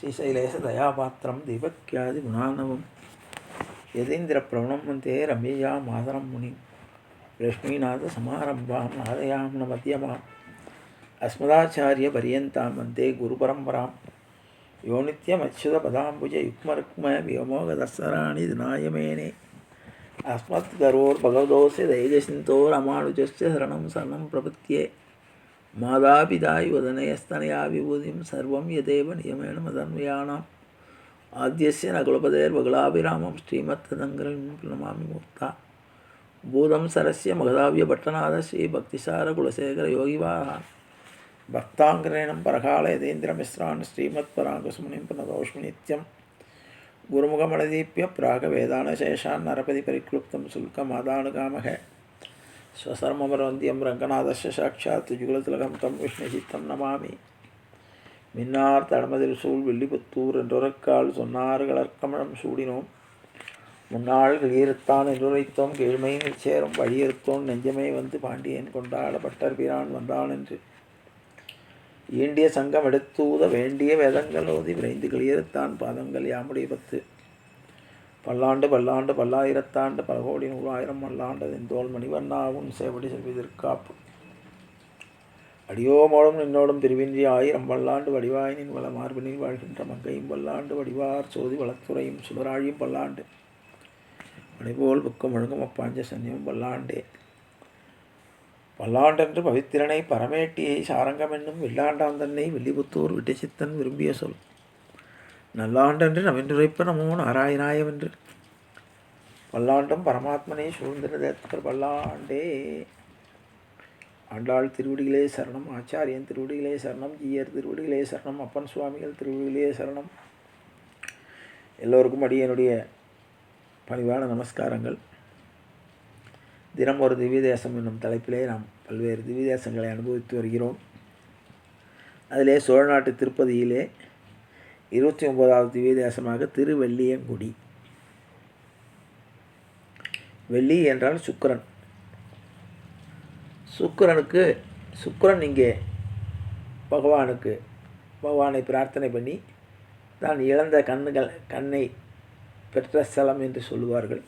ஸ்ரீசைலேச தயாபாத்திரம் தீபக்யாதி குணானவம் யதீந்திர பிரவணம் வந்தே ரமேயா மாதரம் முனி லக்ஷ்மீநாத சமாரம்பாம் நாதயாம் ந மத்தியமாம் அஸ்மதாச்சாரிய பரியந்தாம் வந்தே குரு பரம்பராம் யோனித்யமச்சுத பதாம்புஜ யுக்மருக்ம வியமோக தர்சராணி தினாயமேனே அஸ்மத் கரோர் பகவதோசை தைகசிந்தோர் அமானுஜஸ்ய சரணம் சரணம் பிரபத்தியே மாதாபிதாய் வதனயஸ்தனயா விபூதியும் சர்வம் யதேவ நியமேன மதன்மையானாம் ஆத்தியசிய நகுலபதேர் பகலாபிராமம் ஸ்ரீமத் ததங்கரன் பிரணமாமி மூர்த்தா பூதம் சரஸ்ய மகதாவிய பட்டநாத ஸ்ரீ பக்திசார குலசேகர யோகிவாரான் பக்தாங்கரேணம் பரகால யதேந்திரமிஸ்ரான் ஸ்ரீமத் பராங்குசுமணிம் புனதோஷ்மி நித்யம் குருமுகமடதீப்பிய பிராக வேதான நரபதி பரிக்ளுப்தம் சுல்கமாதானுகாமக ஸ்வசர்மபரவந்தியம் ரங்கநாதஸ்ய சாட்சாத் ஜுகுலதிலகம் தம் விஷ்ணுசித்தம் நமாமி மின்னார் தடமதில் சூழ் வெள்ளிபுத்தூர் என்றுரைக்கால் சொன்னார் கலர்க்கமழம் சூடினோம். முன்னாள் வெளியேறுத்தான் என்றுரைத்தோம் கீழ்மை சேரும் வழியறுத்தோன் நெஞ்சமே வந்து பாண்டியன் கொண்டாடபட்டர் பிரான் வந்தான் என்று. ஈண்டிய சங்கம் எடுத்தூத வேண்டிய வேதங்கள் ஓதி விரைந்து கிளியறுத்தான் பாதங்கள் யாமுடைய பத்து. பல்லாண்டு பல்லாண்டு பல்லாயிரத்தாண்டு பல கோடி நூறாயிரம் பல்லாண்டு தோல் மணிவண்ணாவும் சேவடி செல்வதற்காப்பு அடியோமோடும் நின்னோடும் திருவின்றி ஆயிரம் பல்லாண்டு வடிவாயினின் வள மார்பினில் வாழ்கின்ற மங்கையும் பல்லாண்டு வடிவார் சோதி வளத்துறையும் சுடராழியும் பல்லாண்டு. மணிபோல் புக்கம் ஒழுங்கும் அப்பாஞ்ச சன்னியும் பல்லாண்டே. பல்லாண்டென்று பவித்திரனை பரமேட்டியை சாரங்கம் என்னும் வில்லாண்டான் தன்னை வில்லிபுத்தூர் விட்டச்சித்தன் விரும்பிய சொல். நல்லாண்டென்று நவென்றுரைப்ப நமோ நாராயணாயவென்று பல்லாண்டும் பரமாத்மனே சூழ்ந்திருதேத்தர் பல்லாண்டே ஆண்டாள் திருவடிகளே சரணம் ஆச்சாரியன் திருவடிகளே சரணம் ஜீயர் திருவடிகளே சரணம் அப்பன் சுவாமிகள் திருவடிகளே சரணம். எல்லோருக்கும் அடியனுடைய பணிவான நமஸ்காரங்கள். தினம் ஒரு திவ்ய தேசம் என்னும் தலைப்பிலே நாம் பல்வேறு திவ்ய தேசங்களை அனுபவித்து வருகிறோம். அதிலே சோழநாட்டு திருப்பதியிலே இருபத்தி ஒன்பதாவது திவ்ய தேசமாக திருவெள்ளியங்குடி. வெள்ளி என்றால் சுக்கரன். சுக்கரனுக்கு சுக்கரன் இங்கே பகவானுக்கு பகவானை பிரார்த்தனை பண்ணி தான் இழந்த கண்ணுகள் கண்ணை பெற்ற ஸ்தலம் என்று சொல்லுவார்கள்.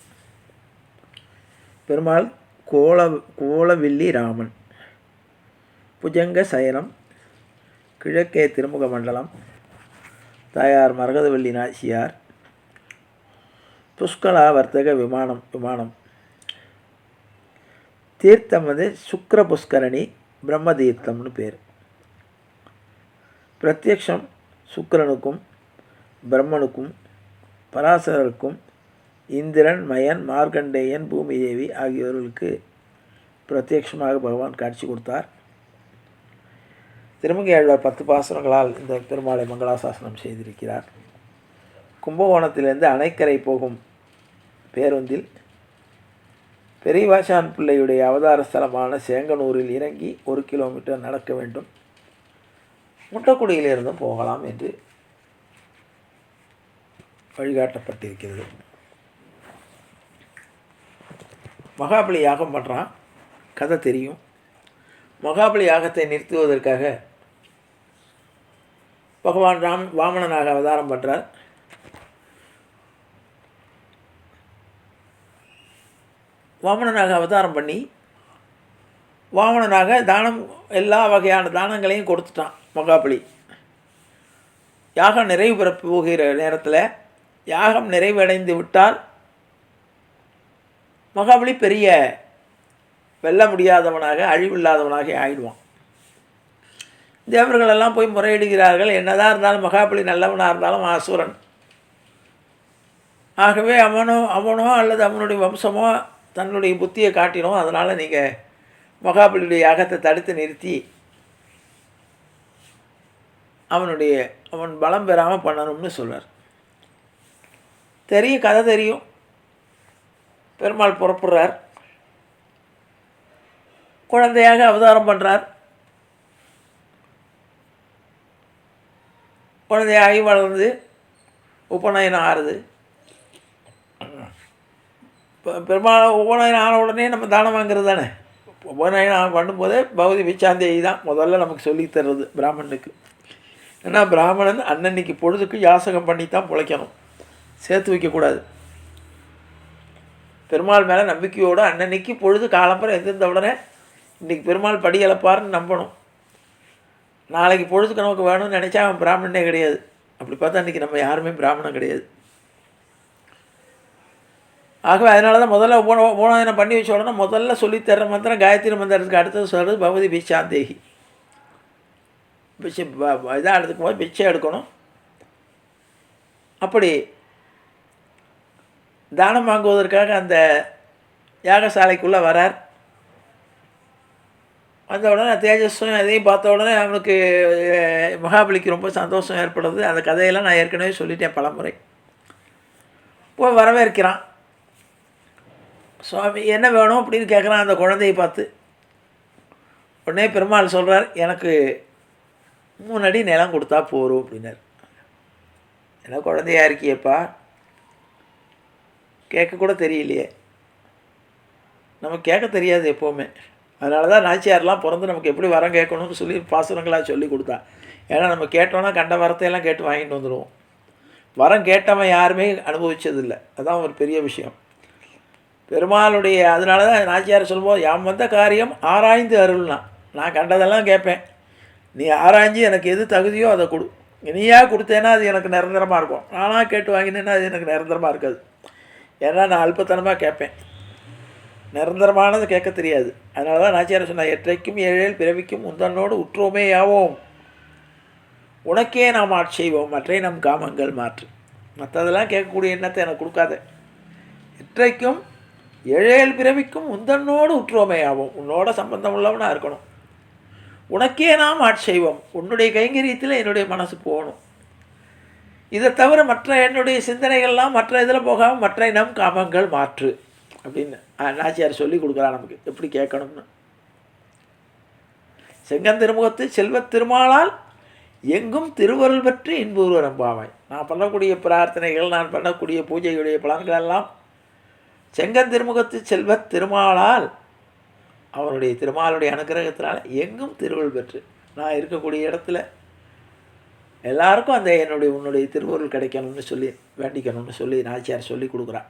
பெருமாள் கோல கோலவில்லி ராமன். புஜங்க சயனம் கிழக்கே திருமுக மண்டலம் தாயார் மரகதவள்ளி நாச்சியார். புஷ்கலா வர்த்தக விமானம் விமானம். தீர்த்தம் வந்து சுக்கர புஷ்கரணி பிரம்ம தீர்த்தம்னு பேர். பிரத்யக்ஷம் சுக்கரனுக்கும் பிரம்மனுக்கும் பராசரருக்கும் இந்திரன் மயன் மார்க்கண்டேயன் பூமி தேவி ஆகியோர்களுக்கு பிரத்யட்சமாக பகவான் காட்சி கொடுத்தார். திருமங்கையாழ்வார் பத்து பாசனங்களால் இந்த பெருமாளை மங்களாசாசனம் செய்திருக்கிறார். கும்பகோணத்திலிருந்து அணைக்கரை போகும் பேருந்தில் பெரியவாசான் பிள்ளையுடைய அவதார ஸ்தலமான சேங்கனூரில் இறங்கி ஒரு கிலோமீட்டர் நடக்க வேண்டும். முட்டக்குடியிலிருந்தும் போகலாம் என்று வழிகாட்டப்பட்டிருக்கிறது. மகாபலி யாகம் பண்ணுறான் கதை தெரியும். மகாபலி யாகத்தை நிறுத்துவதற்காக பகவான் ராம் வாமனனாக அவதாரம் பண்ணுறார் வாமனனாக அவதாரம் பண்ணி வாமனனாக தானம் எல்லா வகையான தானங்களையும் கொடுத்துட்டான் மகாபலி. யாகம் நிறைவு பெற போகிற நேரத்தில் யாகம் நிறைவடைந்து விட்டால் மகாபலி பெரிய வெல்ல முடியாதவனாக அழிவில்லாதவனாக ஆயிடுவான். தேவர்களெல்லாம் போய் முறையிடுகிறார்கள். என்னதான் இருந்தாலும் மகாபலி நல்லவனாக இருந்தாலும் ஆசுரன் ஆகவே அவனோ அவனோ அல்லது அவனுடைய வம்சமோ தன்னுடைய புத்தியை காட்டினோம் அதனால் நீங்கள் மகாபலியுடைய யாகத்தை தடுத்து நிறுத்தி அவனுடைய அவன் பலம் பெறாமல் பண்ணணும்னு சொல்கிறார் தெரியும் கதை தெரியும். பெருமாள் புறப்படுறார். குழந்தையாக அவதாரம் பண்ணுறார் குழந்தையாகி வளர்ந்து உபநயனம் ஆறுது. பெரும்பாலும் உபநயனம் ஆன உடனே நம்ம தானம் வாங்குறது தானே? உபநயனம் பண்ணும்போதே பௌதி பிச்சாந்தேயி தான் முதல்ல நமக்கு சொல்லி தர்றது பிராமணனுக்கு. ஏன்னா பிராமணன் அன்னன்னைக்கு பொழுதுக்கு யாசகம் பண்ணி தான் பிழைக்கணும். சேர்த்து வைக்கக்கூடாது. பெருமாள் மேலே நம்பிக்கையோடு அன்னன்னைக்கு பொழுது காலம்பரம் எந்திருந்த உடனே இன்றைக்கி பெருமாள் படி இழப்பாருன்னு நம்பணும். நாளைக்கு பொழுதுக்கு நமக்கு வேணும்னு நினச்சா அவன் பிராமணனே கிடையாது. அப்படி பார்த்தா இன்றைக்கி நம்ம யாருமே பிராமணன் கிடையாது. ஆகவே அதனால தான் முதல்ல போன மூணாயிரம் பண்ணி வச்ச உடனே முதல்ல சொல்லித்தர்ற மந்திரம் காயத்ரி மந்திரத்துக்கு அடுத்தது சொல்கிறது பகவதி பிச்சாந்தேகி பிச்சை இதாக எடுத்துக்கும் போது பிச்சை எடுக்கணும். அப்படி தானம் வாங்குவதற்காக அந்த யாகசாலைக்குள்ளே வரார். வந்த உடனே தேஜஸும் அதையும் பார்த்த உடனே அவனுக்கு மகாபலிக்கு ரொம்ப சந்தோஷம் ஏற்படுது. அந்த கதையெல்லாம் நான் ஏற்கனவே சொல்லிட்டேன் பலமுறை. போய் வரவேற்கிறான். சுவாமி என்ன வேணும்? அப்படின்னு கேட்குறான் அந்த குழந்தையை பார்த்து. உடனே பெருமாள் சொல்கிறார் எனக்கு மூணு அடி நிலம் கொடுத்தா போரும் அப்படின்னார். என்ன குழந்தையா இருக்கியேப்பா? கேட்க கூட தெரியலையே. நமக்கு கேட்க தெரியாது எப்போவுமே. அதனால தான் நாச்சியார்லாம் பிறந்து நமக்கு எப்படி வரம் கேட்கணும்னு சொல்லி பாசுரங்களாக சொல்லி கொடுத்தா. ஏன்னா நம்ம கேட்டோன்னா கண்ட வரத்தையெல்லாம் கேட்டு வாங்கிட்டு வந்துடுவோம் வரம் கேட்டவன் யாருமே அனுபவிச்சதில்லை. அதான் ஒரு பெரிய விஷயம். பெருமாளுடைய அதனால தான் நாச்சியார் சொல்லும்போது யாம் வந்த காரியம் ஆராய்ந்து அருள்னா. நான் கண்டதெல்லாம் கேட்பேன். நீ ஆராய்ஞ்சு எனக்கு எது தகுதியோ அதை கொடு. நீயா கொடுத்தேன்னா அது எனக்கு நிரந்தரமாக இருக்கும். நானாக கேட்டு வாங்கினேன்னா அது எனக்கு நிரந்தரமாக இருக்காது. ஏன்னா நான் அல்பத்தனமாக கேட்பேன். நிரந்தரமானது கேட்க தெரியாது. அதனால தான் நாச்சியார் சொன்னார் எற்றைக்கும் ஏழேல் பிறவிக்கும் உந்தனோடு உற்றோமே யாவோம்? உனக்கே நாம் ஆட்சி செய்வோம் மற்றை நம் காமங்கள் மாற்று. மற்றதெல்லாம் கேட்கக்கூடிய எண்ணத்தை எனக்கு கொடுக்காத. இற்றைக்கும் ஏழேல் பிறவிக்கும் உந்தன்னோடு உற்றோமே ஆவோம் உன்னோட சம்பந்தம் உள்ளவனாக இருக்கணும். உனக்கே நாம் ஆட்சி செய்வோம். உன்னுடைய கைங்கரியத்தில் என்னுடைய மனசு போகணும். இதை தவிர மற்ற என்னுடைய சிந்தனைகள்லாம் மற்ற இதில் போகாமல் மற்ற நம் காமங்கள் மாற்று. அப்படின்னு. நாச்சியார் சொல்லி கொடுக்குறா நமக்கு. எப்படி கேட்கணும்னு. செங்கந்திருமுகத்து செல்வத் திருமாலால் எங்கும் திருவருள் பற்றி இன்புருவரம் அம்பாமை நான் பண்ணக்கூடிய பிரார்த்தனைகள் நான் பண்ணக்கூடிய பூஜையுடைய பலன்கள் எல்லாம் செங்கந்திருமுகத்து செல்வ செல்வத் திருமாலால் அவனுடைய திருமாலுடைய அனுகிரகத்தினால் எங்கும் திருவருள் பெற்று. நான் இருக்கக்கூடிய இடத்துல எல்லாருக்கும் அந்த என்னுடைய உன்னுடைய திருவருள் கிடைக்கணும்னு சொல்லி வேண்டிக்கணும்னு சொல்லி நாச்சியார் சொல்லி கொடுக்குறான்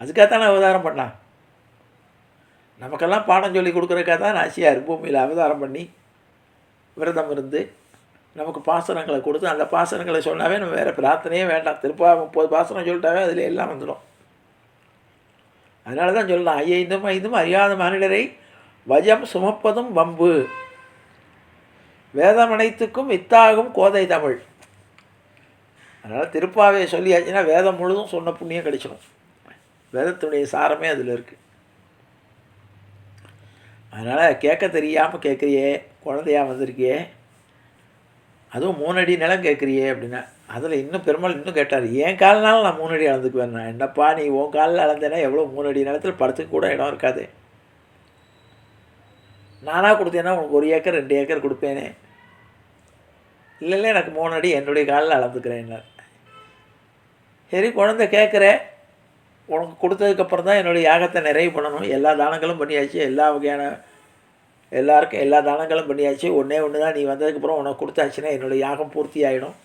அதுக்காகத்தான் அவதாரம் பண்ணான் நமக்கெல்லாம் பாடம் சொல்லி கொடுக்குறக்காக தான் நாச்சியார் பூமியில் அவதாரம் பண்ணி விரதம் இருந்து நமக்கு பாசனங்களை கொடுத்து அந்த பாசனங்களை சொன்னாவே நம்ம வேறு பிரார்த்தனையே வேண்டாம். திருப்பா முப்பது பாசனம் சொல்லிட்டாவே அதில் எல்லாம் வந்துடும். அதனால தான் சொல்லலாம் ஐயந்தும் ஐந்தும் அறியாத மானிடரை வஜம் சுமப்பதும் வம்பு. வேதம் அனைத்துக்கும் வித்தாகும் கோதை தமிழ். அதனால் திருப்பாவையை சொல்லியாச்சுன்னா வேதம் முழுதும் சொன்ன புண்ணியம் கிடைச்சிடும் வேதத்துடைய சாரமே அதில் இருக்குது அதனால் கேட்க தெரியாமல் கேட்குறியே குழந்தையாக வந்திருக்கியே அதுவும் மூணு அடி நிலம் கேட்குறியே அப்படின்னா அதில் இன்னும் பெருமாள் இன்னும் கேட்டார் என் கால்னாலும் நான் மூணடி அளந்துக்குவேன். நான் என்னப்பா நீ உன் காலில் அளந்தேன்னா எவ்வளோ மூணடி நிலத்தில் படத்துக்கு கூட இடம் இருக்காது. நானாக கொடுத்தேன்னா உனக்கு ஒரு ஏக்கர் ரெண்டு ஏக்கர் கொடுப்பேனே. இல்லை இல்லை எனக்கு மூணு அடி என்னுடைய காலில் அளந்துக்கிறேன் சரி குழந்தை கேட்குறேன் உனக்கு கொடுத்ததுக்கப்புறம் தான் என்னுடைய யாகத்தை நிறைவு பண்ணணும். எல்லா தானங்களும் பண்ணியாச்சு. எல்லா வகையான எல்லாருக்கும் எல்லா தானங்களும் பண்ணியாச்சு. ஒன்றே ஒன்று தான் நீ வந்ததுக்கப்புறம் உனக்கு கொடுத்தாச்சுன்னா என்னுடைய யாகம் பூர்த்தி ஆகிடும்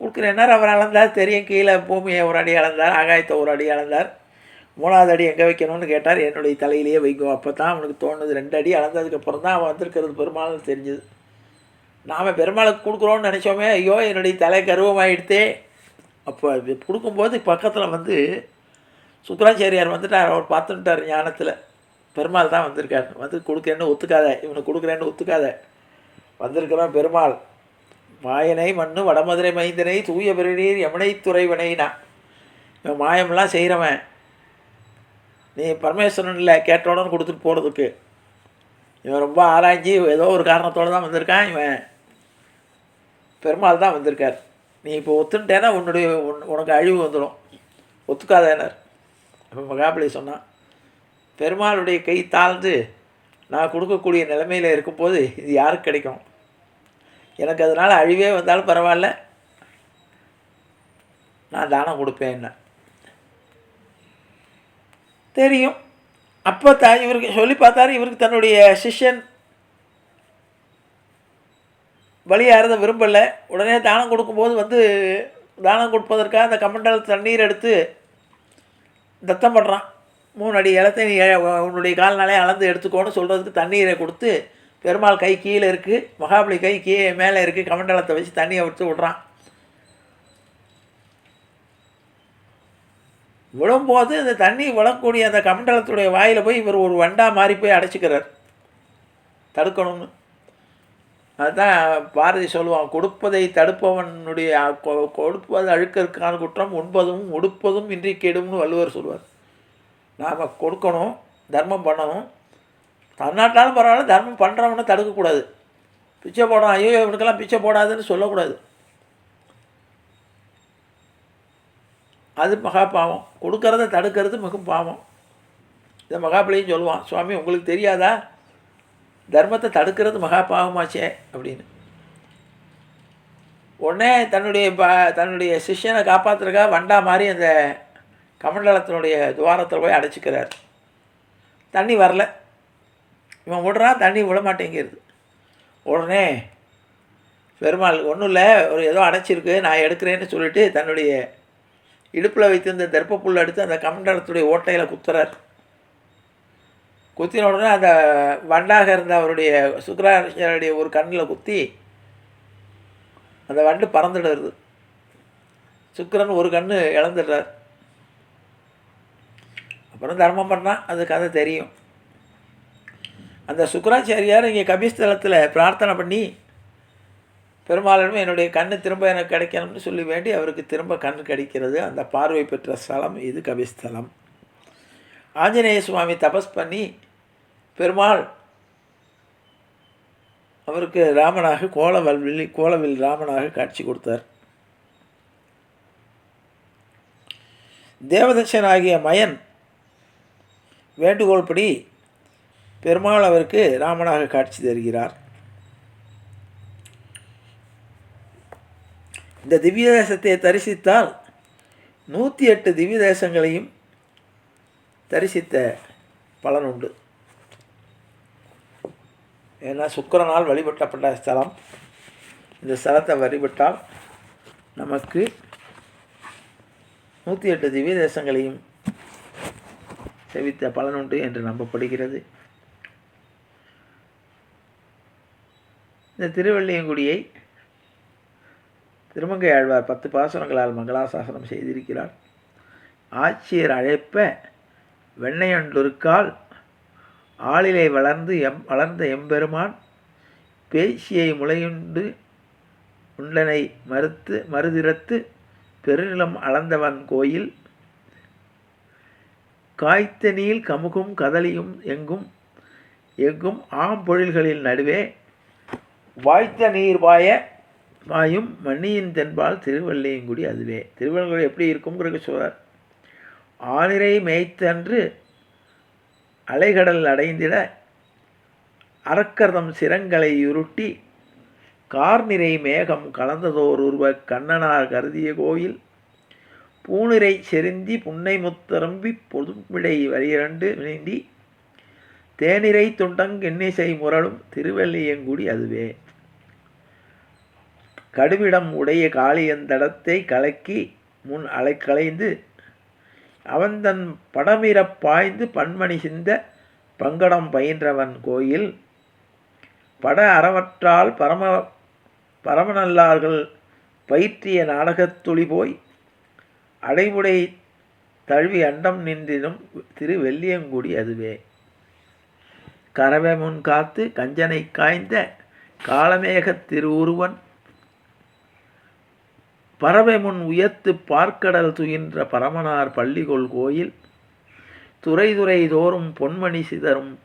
கொடுக்குறேன்னா அவர் அளந்தார். தெரியும் கீழே பூமியை ஒரு அடி அளந்தார். ஆகாயத்தை ஒரு அடி அளந்தார். மூணாவது அடி எங்கே வைக்கணும்னு கேட்டார். என்னுடைய தலையிலேயே வைக்கும். அப்போ தான் அவனுக்கு தோணுது. ரெண்டு அடி அளந்ததுக்கப்புறம் தான் அவன் வந்திருக்கிறது பெருமாள் தெரிஞ்சுது. நாம் பெருமாளுக்கு கொடுக்குறோன்னு நினச்சோமே ஐயோ என்னுடைய தலை கருவமாயிடுத்தே. அப்போ கொடுக்கும்போது பக்கத்தில் வந்து சுக்கராச்சாரியார் வந்துட்டார். அவர் பார்த்துட்டார் ஞானத்தில். பெருமாள் தான் வந்திருக்கார். வந்து கொடுக்குறேன்னு ஒத்துக்காத. இவனுக்கு கொடுக்குறேன்னு ஒத்துக்காத. வந்திருக்கிறான் பெருமாள். மாயனை மண்ணு வடமதுரை மைந்தனை தூய பெருநீர் யமுனை துறைவனைனா இவன் மாயம்லாம் செய்கிறவன் நீ பரமேஸ்வரன் இல்லை கேட்டோடனு கொடுத்துட்டு போகிறதுக்கு இவன் ரொம்ப ஆராய்ஞ்சி ஏதோ ஒரு காரணத்தோடு தான் வந்திருக்கான் இவன். பெருமாள் தான் வந்திருக்கார். நீ இப்போ ஒத்துட்டேன்னா உன்னுடைய உன் உனக்கு அழிவு வந்துடும். ஒத்துக்காதேனர். மகாபலி சொன்னான் பெருமாளுடைய கை தாழ்ந்து நான் கொடுக்கக்கூடிய நிலைமையில் இருக்கும்போது இது யாருக்கு கிடைக்கும்? எனக்கு அதனால் அழிவே வந்தாலும் பரவாயில்ல. நான் தானம் கொடுப்பேன் என்ன. தெரியும். அப்போ த இவருக்கு சொல்லி பார்த்தாரு இவருக்கு தன்னுடைய சிஷ்யன் பலியாகிறத விரும்பலை. உடனே தானம் கொடுக்கும்போது வந்து தானம் கொடுப்பதற்காக அந்த கமண்டல் தண்ணீர் எடுத்து தத்தம் பண்ணுறான் மூணு அடி இலத்தை நீ உன்னுடைய கால்னாலே அளந்து எடுத்துக்கோன்னு சொல்கிறதுக்கு தண்ணீரை கொடுத்து பெருமாள் கை கீழே இருக்குது மகாபலி கை கீழே மேலே இருக்குது கமண்டலத்தை வச்சு தண்ணியை விட்டு விட்றான். விழும்போது அந்த தண்ணி விழக்கூடிய அந்த கமண்டலத்துடைய வாயில் போய் இவர் ஒரு வண்டா மாறி போய் அடைச்சிக்கிறார். தடுக்கணும்னு. அதுதான் பாரதி சொல்லுவான் கொடுப்பதை தடுப்பவனுடைய கொ- கொடுப்பது அழுக்கற்கான குற்றம் உண்பதும் உடுப்பதும் இன்றி கெடும்னு வள்ளுவர் சொல்வார் நாம் கொடுக்கணும் தர்மம் பண்ணணும். தன்னாட்டாலும் பரவாயில்ல தர்மம் பண்ணுறவனை தடுக்கக்கூடாது. பிச்சை போடுறான் ஐயோ இவனுக்கெல்லாம் பிச்சை போடாதுன்னு சொல்லக்கூடாது. அது மகா பாவம். கொடுக்கறத தடுக்கிறது மிகவும் பாவம். இதை மகாபலியும் சொல்லுவான் சுவாமி உங்களுக்கு தெரியாதா? தர்மத்தை தடுக்கிறது மகா பாவமாச்சே அப்படின்னு. உடனே தன்னுடைய ப தன்னுடைய சிஷ்யனை காப்பாற்றுறக்கா வண்டா மாதிரி அந்த கமண்டலத்தினுடைய துவாரத்தில் போய் அடைச்சிக்கிறார். தண்ணி வரல. இவன் விடுறான் தண்ணி விட மாட்டேங்கிறது. உடனே பெருமாள் ஒன்றும் இல்லை ஒரு ஏதோ அடைச்சிருக்கு நான் எடுக்கிறேன்னு சொல்லிட்டு தன்னுடைய இடுப்பில் வைத்திருந்த தர்ப்ப புல் எடுத்து அந்த கமண்டலத்துடைய ஓட்டையில் குத்துறார். குத்தின உடனே அந்த வண்டாக இருந்த அவருடைய சுக்கராச்சாரியுடைய ஒரு கண்ணில் குத்தி அந்த வண்டு பறந்துடுறது சுக்கரன் ஒரு கண் இழந்துடுறார். அப்புறம் தர்மம் பண்ணால் அது கதை தெரியும். அந்த சுக்கராச்சாரியார் இங்கே கபிஸ்தலத்தில் பிரார்த்தனை பண்ணி பெருமாளிடம் என்னுடைய கண் திரும்ப எனக்கு கிடைக்கணும்னு சொல்லி வேண்டி அவருக்கு திரும்ப கண் கிடைக்கிறது. அந்த பார்வை பெற்ற ஸ்தலம் இது கபிஸ்தலம். ஆஞ்சநேய சுவாமி தபஸ் பண்ணி பெருமாள் அவருக்கு ராமனாக கோலவல்வில் கோலவில் ராமனாக காட்சி கொடுத்தார். தேவதச்சனாகிய மயன் வேண்டுகோள்படி பெருமாள் அவருக்கு ராமனாக காட்சி தருகிறார். இந்த திவ்ய தேசத்தை தரிசித்தால் நூற்றி எட்டு திவ்ய தேசங்களையும் தரிசித்த பலன் உண்டு. ஏன்னா சுக்கிரனால் வழிபட்டப்பட்ட ஸ்தலம். இந்த ஸ்தலத்தை வழிபட்டால் நமக்கு நூற்றி எட்டு திவ்ய தேசங்களையும் செவித்த பலனுண்டு என்று நம்பப்படுகிறது. இந்த திருவள்ளியங்குடியை திருமங்கை ஆழ்வார் பத்து பாசுரங்களால் மங்களாசாசனம் செய்திருக்கிறார். ஆட்சியர் அழைப்ப வெண்ணையண்டொருக்கால் ஆளிலை வளர்ந்து எம் வளர்ந்த எம்பெருமான் பேசியை முளையுண்டு உண்டனை மறுத்து மறுதிறத்து பெருநிலம் அளந்தவன் கோயில். காய்த்த நீல் கமுகும் கதலியும் எங்கும் எங்கும் ஆம்பொழில்களில் நடுவே. வாய்த்த நீர் வாய வாயும் மண்ணியின் தென்பால் திருவள்ளியங்குடி அதுவே. திருவள்ளுவர் எப்படி இருக்கும் சொல்றார். ஆனிரை மேய்த்தன்று அலைகடல் அடைந்திட அரக்கர்தம் சிரங்களை உருட்டி கார்நிறை மேகம் கலந்ததோர் உருவ கண்ணனார் கருதிய கோயில். பூனிறை செருந்தி புன்னை முத்தரம்பி பொதுமிடை வரியரண்டு நீண்டி தேனிரை துண்டங் எண்ணிசை முரளும் திருவள்ளியங்குடி அதுவே. கடுவிடம் உடைய காளியந்தடத்தை கலக்கி முன் அலைக்களைந்து அவன் தன் படமிரப் பாய்ந்து பன்மணி சிந்த பங்கடம் பயின்றவன் கோயில். பட அறவற்றால் பரம பரமநல்லார்கள் பயிற்றிய நாடகத்துளி போய் அடைமுடை தழுவி அண்டம் நின்றிடும் திரு வெள்ளியங்குடி அதுவே. கரவை முன் காத்து கஞ்சனை காய்ந்த காலமேகத் திருவுருவன் பறவை முன் உயர்த்து பார்க்கடல் துயின்ற பரமனார் பள்ளிகொள் கோயில் துறை துறை தோறும் பொன்மணி சிதறும்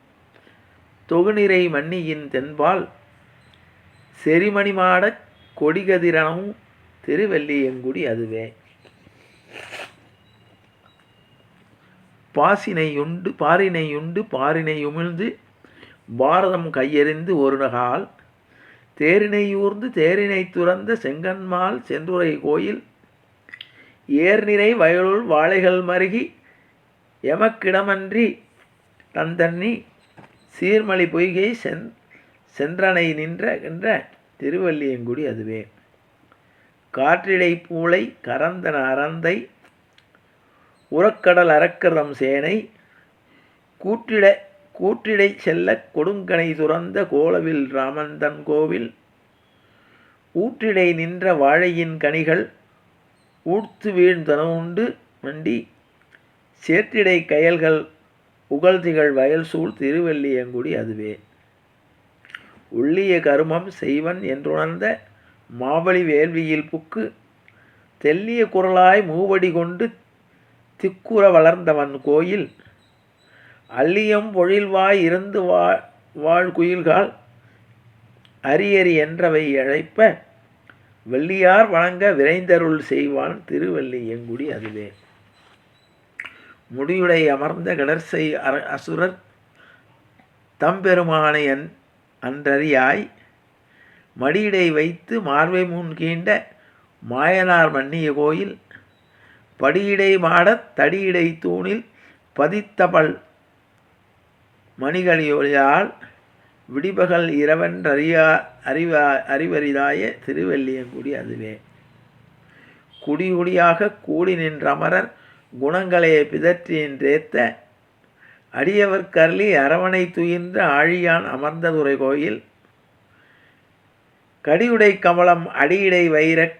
தொகுநிறை மன்னியின் தென்பால் செரிமணிமாடக் கொடிகதிரனும் திருவெல்லியங்குடி திருவெள்ளியங்குடி அதுவே. பாசினையுண்டு பாரினையுண்டு பாரினை உமிழ்ந்து பாரதம் கையெறிந்து ஒரு நகால் தேரினையூர்ந்து தேரினை துறந்த செங்கன்மால் சென்றுரை கோயில் ஏர்நிறை வயலுள் வாழைகள் மருகி எமக்கிடமன்றி தந்தண்ணி சீர்மலி பொய்கை சென் சென்றனை நின்ற என்ற திருவல்லியங்குடி அதுவே. காற்றிடை பூளை கரந்தன அறந்தை உரக்கடல் அரக்கரம் சேனை கூற்றிட கூற்றிடை செல்ல கொடுங்கனை துறந்த கோலவில் ராமந்தன் கோவில். ஊற்றிடை நின்ற வாழையின் கனிகள் ஊர்த்து வீழ்ந்தனவுண்டு மண்டி. சேற்றிடை கயல்கள் உகழ்திகள் வயல் சூழ் திருவல்லியங்குடி அதுவே. உள்ளிய கருமம் செய்வன் என்றுணர்ந்த மாவழி வேள்வியில் புக்கு. தெல்லிய குரலாய் மூவடி கொண்டு திக்குற வளர்ந்தவன் கோயில். அள்ளியம் பொழில்வாய் இருந்து வா வாழ்குயில்கால் குயில்கால் அரியரி என்றவை அழைப்ப வெள்ளியார் வழங்க விரைந்தருள் செய்வான் திருவல்லியங்குடி அதுவே. முடியுடை அமர்ந்த கடற்சை அர அசுரர் தம்பெருமானை அன் அன்றறியாய் மடியிடை வைத்து மார்பை முன் கீண்ட மாயனார் மன்னிய கோயில் படியிடை மாடத் தடியிடை தூணில் பதித்தபல் மணிகளியொழியால் விடிபகல் இரவென்றறியா அறிவா அறிவரிதாய திருவெல்லியங்குடி அதுவே. குடிகுடியாக கூடி நின்றமரர் குணங்களே பிதற்றி நின்றேத்த அடியவர் கருளி அரவணை துயின்ற ஆழியான் அமர்ந்ததுரை கோயில் கடியுடை கமலம் அடியிடை வைரக்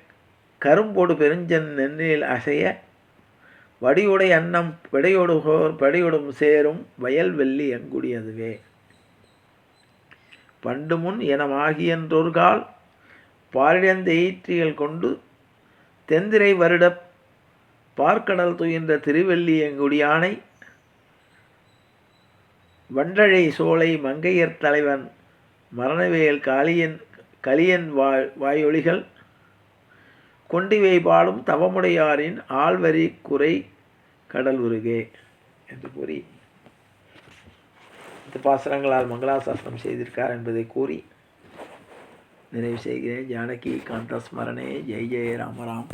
கரும்பொடு பெருஞ்சன் நெண்ணில் அசைய வடியுடை அன்னம் பிடையொடுகோர் படையொடும் சேரும் வயல் வெள்ளி எங்குடியதுவே பண்டு முன் எனமாகியன்றொருகால் பாரிடந்த ஈற்றிகள் கொண்டு தெந்திரை வருட பார்க்கடல் துயின்ற திருவெள்ளியங்குடியானை வண்டழை சோலை மங்கையர் தலைவன் மரணவேல் காளியன் கலியன் வாய் வாயொலிகள் கொண்டிவை பாடும் தவமுடையாரின் ஆழ்வரி குறை கடல் உருகே என்று கூறி. இந்த பாசனங்களால் மங்களாசாசனம் செய்திருக்கார் என்பதை கூறி நிறைவு செய்கிறேன். ஜானகி காந்த ஸ்மரணே ஜெய் ஜெய ராமராம்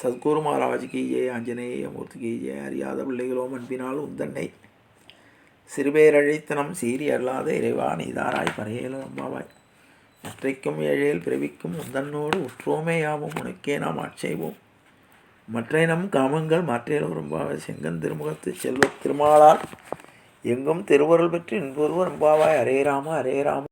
சத்குரு மகாராஜ்கி ஜெய். ஆஞ்சநேய மூர்த்தி ஜெய். அறியாத பிள்ளைகளோ அன்பினால் உந்தன்னை சிறுபேரழித்தனம் சீரி அல்லாத இறைவா நீதாராய் பறையலும் அம்மாவாய். மற்றைக்கும் ஏழையில் பிறவிக்கும் உந்தன்னோடு உற்றோமேயாவும் உனக்கே நாம் ஆட்சேவோம் மற்ற இனம் காமங்கள் மாற்றியல் விரும்பாவை செங்கன் திருமுகத்து செல்வ திருமாளார் எங்கும் திருவருள் பெற்று இன்பொருவர் அம்பாவாய் அரே ராம அரே ராம.